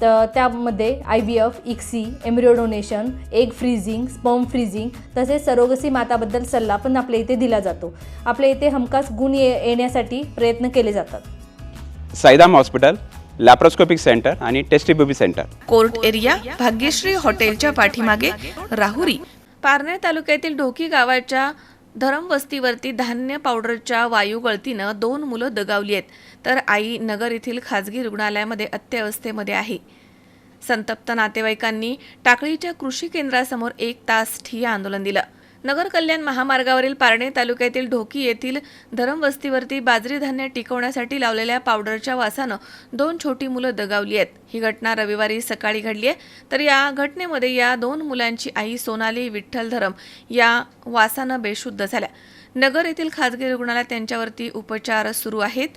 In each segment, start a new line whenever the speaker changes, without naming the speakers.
तर त्यामध्ये I V F ICSI embryo donation egg freezing sperm freezing तसेच surrogacy माताबद्दल सल्ला पण आपल्या इथे दिला जातो. आपल्या इथे हमखास गुण ये येण्यासाठी प्रयत्न केले जातात.
साईदाम हॉस्पिटल लॅप्रोस्कोपिक सेंटर आणि test tube baby centre.
Court area Bhagyashree हॉटेलच्या पाठीमागे राहुरी पारनेर तालुक्यातील ढोकी गावाच्या धरमवस्तीवरती धान्य पावडरच्या वायू गळतीनं दोन मुलं दगावली आहेत. तर आई नगर येथील खाजगी रुग्णालयामध्ये अत्यवस्थेमध्ये आहे. संतप्त नातेवाईकांनी टाकळीच्या कृषी केंद्रासमोर एक तास ठिय्या आंदोलन दिलं. नगर कल्याण महामार्गावरील पारणे तालुक्यातील ढोकी येथील धरमवस्तीवरती बाजरी धान्य टिकवण्यासाठी लावलेल्या पावडरच्या वासानं दोन छोटी मुलं दगावली आहेत. ही घटना रविवारी सकाळी घडली आहे. तर या घटनेमध्ये या दोन मुलांची आई सोनाली विठ्ठल धरम या वासानं बेशुद्ध झाल्या. नगर येथील खाजगी रुग्णालयात त्यांच्यावरती उपचार सुरू आहेत.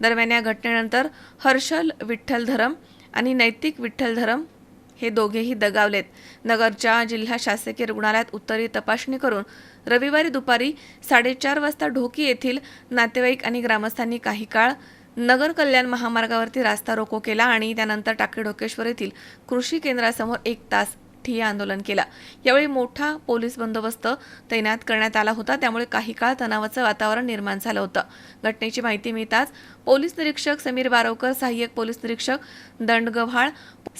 दरम्यान या घटनेनंतर हर्षल विठ्ठल धरम आणि नैतिक विठ्ठल धरम हे दोघेही दगावलेत. नगरच्या जिल्हा शासकीय रुग्णालयात उत्तरी तपासणी करून रविवारी दुपारी साडेचार वाजता ढोकी येथील नातेवाईक आणि ग्रामस्थांनी काही काळ नगर कल्याण महामार्गावरती रास्ता रोको केला आणि त्यानंतर टाकळी ढोकेश्वर येथील कृषी केंद्रासमोर एक तास ठिय्या आंदोलन केला. यावेळी मोठा पोलीस बंदोबस्त तैनात करण्यात आला होता. त्यामुळे काही काळ तणावाचं वातावरण निर्माण झालं होतं. घटनेची माहिती मिळताच पोलीस निरीक्षक समीर बारवकर सहाय्यक पोलीस निरीक्षक दंडगव्हाळ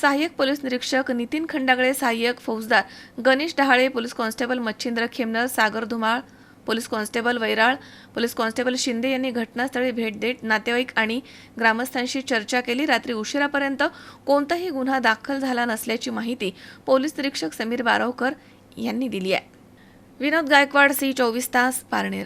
सहाय्यक पोलीस निरीक्षक नितीन खंडागळे सहाय्यक फौजदार Ganesh Dahale police constable Machhindra Khemnar Sagar Dhumal police constable Vairal police constable Shinde यांनी घटनास्थळी भेट देत नातेवाईक आणि ग्रामस्थांशी चर्चा केली. रात्री उशिरापर्यंत कोणताही गुन्हा दाखल झाला नसल्याची माहिती पोलीस निरीक्षक समीर बारावकर यांनी दिली आहे. विनोद गायकवाड सी चोवीस तास पारनेर.